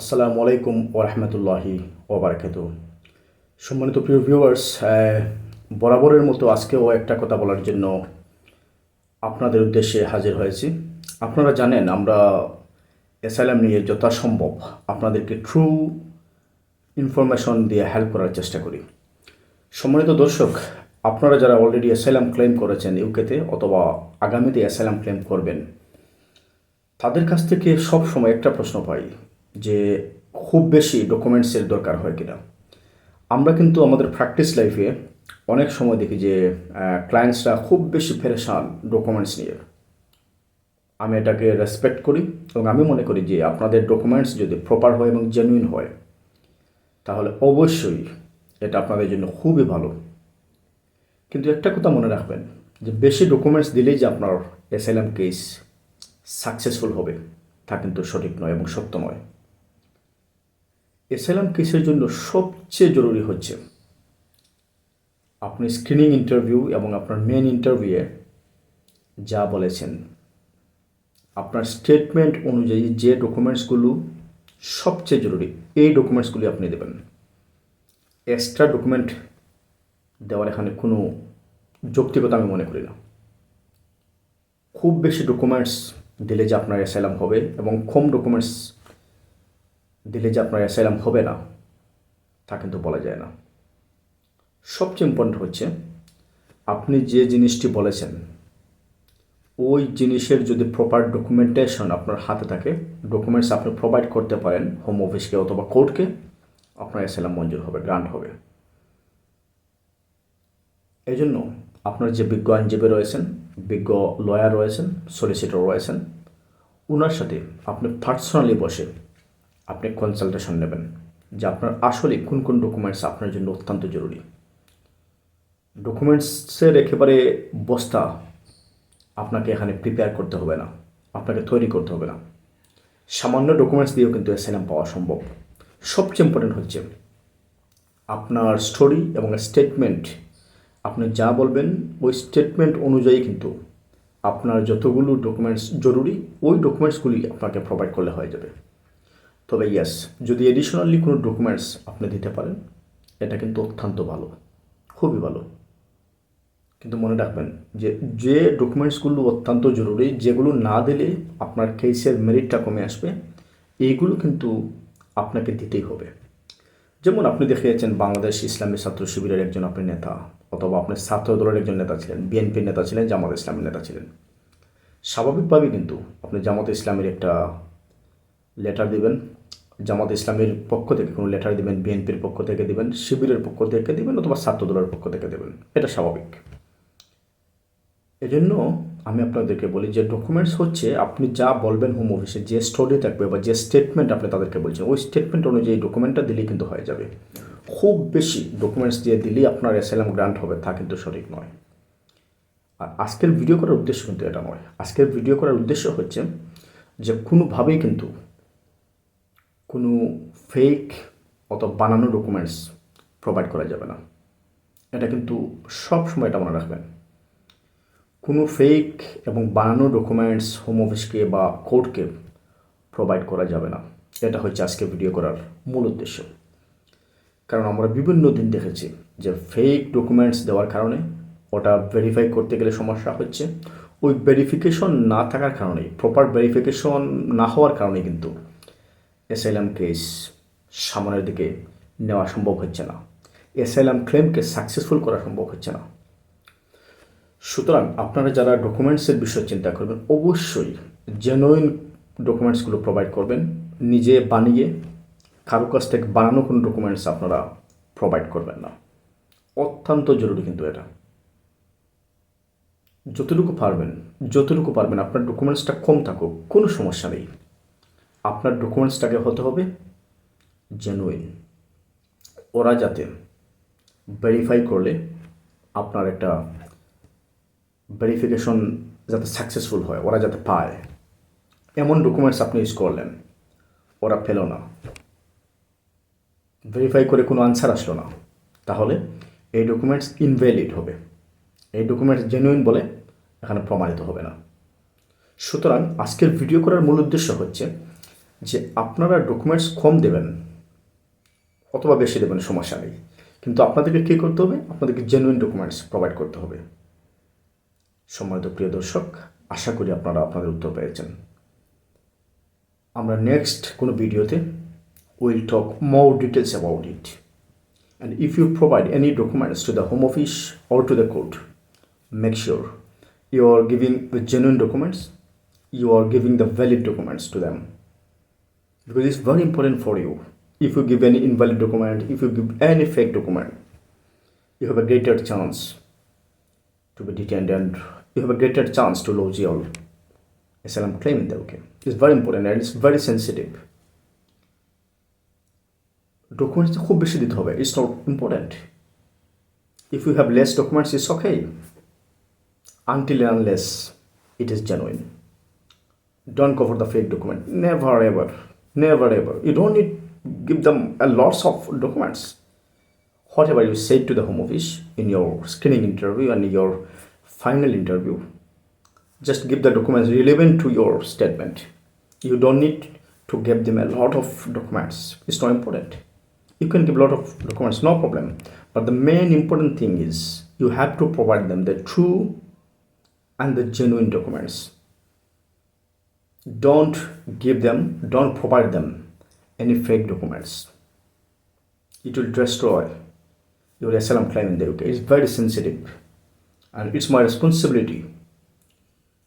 আসসালামু আলাইকুম ওরহমতুল্লাহি ওবরাকাত সম্মানিত প্রিয় ভিউয়ার্স বরাবরের মতো আজকেও একটা কথা বলার জন্য আপনাদের উদ্দেশ্যে হাজির হয়েছি। আপনারা জানেন আমরা এসআইএম নিয়ে যথাসম্ভব আপনাদেরকে ট্রু ইনফরমেশন দিয়ে হেল্প করার চেষ্টা করি। সম্মানিত দর্শক, আপনারা যারা অলরেডি অ্যাসাইলাম ক্লেম করেছেন ইউকেতে অথবা আগামীতে অ্যাসাইলাম ক্লেম করবেন, তাদের কাছ থেকে সব সময় একটা প্রশ্ন পাই। যে খুব বেশি ডকুমেন্টসের দরকার হয় কিনা। আমরা কিন্তু আমাদের প্র্যাকটিস লাইফে অনেক সময় দেখি যে ক্লায়েন্টসরা খুব বেশি ফেরেশান ডকুমেন্টস নিয়ে। আমি এটাকে রেসপেক্ট করি এবং আমি মনে করি যে, আপনাদের ডকুমেন্টস যদি প্রপার হয় এবং জেনুইন হয়, তাহলে অবশ্যই এটা আপনাদের জন্য খুবই ভালো। কিন্তু একটা কথা মনে রাখবেন, যে বেশি ডকুমেন্টস দিলেই যে আপনার এসএলএম কেস সাকসেসফুল হবে, তা কিন্তু সঠিক নয় এবং সত্য নয়। এসএলএম কেসের জন্য সবচেয়ে জরুরি হচ্ছে? আপনি স্ক্রিনিং ইন্টারভিউ এবং আপনার মেন ইন্টারভিউয়ে যা বলেছেন, আপনার স্টেটমেন্ট অনুযায়ী যে ডকুমেন্টসগুলো সবচেয়ে জরুরি, এই ডকুমেন্টসগুলি আপনি দেবেন। এক্সট্রা ডকুমেন্ট দেওয়ার এখানে কোনো যৌক্তিকতা আমি মনে করি না। খুব বেশি ডকুমেন্টস দিলে যে আপনার অ্যাসাইলাম হবে এবং কম ডকুমেন্টস দিলে যে আপনার অ্যাসাইলাম হবে না, তা কিন্তু বলা যায় না। সবচেয়ে ইম্পর্টেন্ট হচ্ছে, আপনি যে জিনিসটি বলেছেন, ওই জিনিসের যদি প্রপার ডকুমেন্টেশন আপনার হাতে থাকে ডকুমেন্টস আপনি প্রোভাইড করতে পারেন হোম অফিসকে অথবা কোর্টকে আপনার অ্যাসাইলাম মঞ্জুর হবে গ্রান্ট হবে। এই জন্য আপনার যে বিজ্ঞ আইনজীবী রয়েছেন, বিজ্ঞ লয়ার রয়েছেন সলিসিটর রয়েছেন ওনার সাথে আপনি পার্সোনালি বসে আপনি কনসালটেশন নেবেন যে আপনার আসলে কোন কোন ডকুমেন্টস আপনার জন্য অত্যন্ত জরুরি। ডকুমেন্টসের একেবারে বস্তা আপনাকে এখানে প্রিপেয়ার করতে হবে না, আপনাকে তৈরি করতে হবে না। সামান্য ডকুমেন্টস দিয়েও কিন্তু এসএনএম পাওয়া সম্ভব। সবচেয়ে ইম্পর্টেন্ট হচ্ছে আপনার স্টোরি এবং স্টেটমেন্ট আপনি যা বলবেন ওই স্টেটমেন্ট অনুযায়ী কিন্তু আপনার যতগুলো ডকুমেন্টস জরুরি, ওই ডকুমেন্টসগুলি আপনাকে প্রোভাইড করলে হয়ে যাবে। তবে ইয়াস যদি এডিশনালি কোনো ডকুমেন্টস আপনি দিতে পারেন, এটা কিন্তু অত্যন্ত ভালো, খুবই ভালো। কিন্তু মনে রাখবেন যে যে ডকুমেন্টসগুলো অত্যন্ত জরুরি, যেগুলো না দিলে আপনার কেসের মেরিটটা কমে আসবে, এইগুলো কিন্তু আপনাকে দিতেই হবে। যেমন আপনি দেখিয়েছেন বাংলাদেশ ইসলামী ছাত্র শিবিরের একজন আপনি নেতা, অথবা আপনি ছাত্র দলের একজন নেতা ছিলেন বিএনপির নেতা ছিলেন, জামাত ইসলামের নেতা ছিলেন। স্বাভাবিকভাবেই কিন্তু আপনি জামাত ইসলামের একটা লেটার দিবেন, জামাত ইসলামের পক্ষ থেকে কোনো লেটার দিবেন বিএনপির পক্ষ থেকে দিবেন, শিবিরের পক্ষ থেকে দিবেন অথবা ছাত্র দলের পক্ষ থেকে দেবেন, এটা স্বাভাবিক। এজন্য আমি আপনাদেরকে বলি যে ডকুমেন্টস হচ্ছে আপনি যা বলবেন হোম অফিসে যে স্টোরি থাকবে বা যে স্টেটমেন্ট আপনি তাদেরকে বলছেন, ওই স্টেটমেন্ট অনুযায়ী ডকুমেন্টটা দিলেই কিন্তু হয়ে যাবে। খুব বেশি ডকুমেন্টস দিয়ে দিলেই আপনার অ্যাসাইলাম গ্রান্ট হবে, তা কিন্তু সঠিক নয়। আর আজকের ভিডিও করার উদ্দেশ্য কিন্তু এটা নয়। আজকের ভিডিও করার উদ্দেশ্য হচ্ছে যে কোনোভাবেই কিন্তু কোনো ফেক অথবা বানানো ডকুমেন্টস প্রোভাইড করা যাবে না। এটা কিন্তু সব সময় এটা মনে রাখবেন। কোনো ফেক এবং বানানো ডকুমেন্টস হোম অফিসকে বা কোর্টকে প্রোভাইড করা যাবে না। এটা হচ্ছে আজকে ভিডিও করার মূল উদ্দেশ্য। কারণ আমরা বিভিন্ন দিন দেখেছি যে ফেক ডকুমেন্টস দেওয়ার কারণে ওটা ভেরিফাই করতে গেলে সমস্যা হচ্ছে। ওই ভেরিফিকেশন না থাকার কারণে প্রপার ভেরিফিকেশন না হওয়ার কারণে কিন্তু এসএলএম কেস সামনের দিকে নেওয়া সম্ভব হচ্ছে না। এসএলএম ক্লেমকে সাকসেসফুল করা সম্ভব হচ্ছে না। সুতরাং আপনারা যারা ডকুমেন্টসের বিষয়ে চিন্তা করবেন, অবশ্যই জেনুইন ডকুমেন্টসগুলো প্রোভাইড করবেন। নিজে বানিয়ে, কারও কাছ থেকে বানানো কোনো ডকুমেন্টস আপনারা প্রোভাইড করবেন না। অত্যন্ত জরুরি কিন্তু এটা। যতটুকু পারবেন যতটুকু পারবেন, আপনার ডকুমেন্টসটা কম থাকুক, কোনো সমস্যা নেই। আপনার ডকুমেন্টসটাকে হতে হবে জেনুইন ওরা যাতে ভেরিফাই করলে আপনার একটা ভেরিফিকেশন যাতে সাকসেসফুল হয়, ওরা যাতে পায়। এমন ডকুমেন্টস আপনি ইউজ করলেন, ওরা পেল না। ভেরিফাই করে কোনো আনসার আসলো না। তাহলে এই ডকুমেন্টস ইনভ্যালিড হবে। এই ডকুমেন্টস জেনুইন বলে এখানে প্রমাণিত হবে না। সুতরাং আজকের ভিডিও করার মূল উদ্দেশ্য হচ্ছে যে আপনারা ডকুমেন্টস কম দেবেন, অথবা বেশি দেবেন সমস্যা নেই কিন্তু আপনাদেরকে কী করতে হবে? আপনাদেরকে জেনুইন ডকুমেন্টস প্রোভাইড করতে হবে। সম্মানিত প্রিয় দর্শক, আশা করি আপনারা আপনাদের উত্তর পেয়েছেন। আমরা নেক্সট কোনো ভিডিওতে will talk more details about it and if you provide any documents to the home office or to the court make sure you are giving the genuine documents you are giving the valid documents to them because it's very important for you if you give any invalid document if you give any fake document you have a greater chance to be detained and you have a greater chance to lose your asylum claim in the UK. It's very important and it's very sensitive. Documents খুব বেশি দিতে হবে it's not important. If you have less documents, it's okay until and unless it is genuine. Don't go for the fake document. Never ever. You don't need give them a lots of documents. Whatever you say to the home office in your screening interview and your final interview, just give the documents relevant to your statement. You don't need to give them a lot of documents. It's not important. You can give a lot of documents, no problem. But the main important thing is you have to provide them the true and the genuine documents. Don't give them, don't provide them any fake documents. It will destroy your asylum claim in the UK. It's very sensitive, and it's my responsibility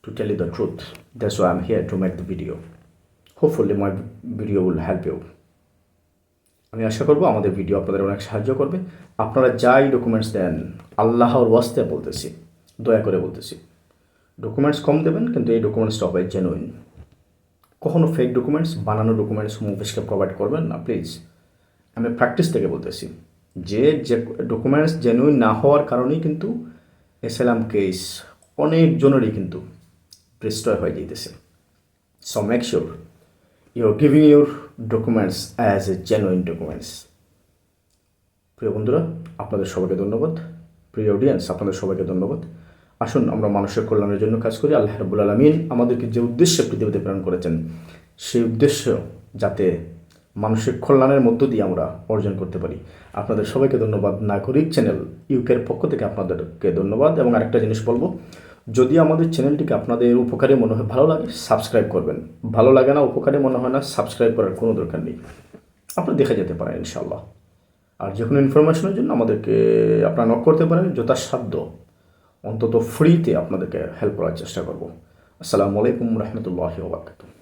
to tell you the truth. That's why I'm here to make the video. Hopefully, my video will help you. আমি আশা করব আমাদের video আপনাদের অনেক সাহায্য করবে আপনারা যাই documents দেন আল্লাহর ওয়াস্তে বলতেছি দয়া করে বলতেছি ডকুমেন্টস কম দেবেন কিন্তু এই ডকুমেন্টসটা হবে জেনুইন কখনো ফেক ডকুমেন্টস বানানো ডকুমেন্টস হোম অফিসকে প্রোভাইড করবেন না প্লিজ আমি প্র্যাকটিস থেকে বলতেছি, যে যে ডকুমেন্টস জেনুইন না হওয়ার কারণেই কিন্তু এসএলএম কেস অনেকজনেরই কিন্তু ডিস্ট্রয় হয়ে যেতেছে so make sure you are giving your documents as a genuine documents প্রিয় বন্ধুরা, আপনাদের সবাইকে ধন্যবাদ। প্রিয় অডিয়েন্স আপনাদের সবাইকে ধন্যবাদ। আসুন, আমরা মানুষের কল্যাণের জন্য কাজ করি। আল্লাহ রাবুল আলমিন আমাদেরকে যে উদ্দেশ্যে পৃথিবীতে প্রেরণ করেছেন, সেই উদ্দেশ্য যাতে মানুষের কল্যাণের মধ্য দিয়ে আমরা অর্জন করতে পারি। আপনাদের সবাইকে ধন্যবাদ নাগরিক চ্যানেল ইউকের পক্ষ থেকে আপনাদেরকে ধন্যবাদ। এবং আরেকটা জিনিস বলব, যদি আমাদের চ্যানেলটিকে আপনাদের উপকারে মনে হয় ভালো লাগে সাবস্ক্রাইব করবেন। ভালো লাগে না, উপকারে মনে হয় না সাবস্ক্রাইব করার কোনো দরকার নেই। আপনি দেখে যেতে পারেন ইনশাল্লাহ আর যে কোনো ইনফরমেশনের জন্য আমাদেরকে আপনারা নক করতে পারেন, যথাসাধ্য। অন্তত ফ্রিতে আপনাদেরকে হেল্প করার চেষ্টা করব। আসসালামু আলাইকুম রহমতুল্লাহ ওবরাকাতুহ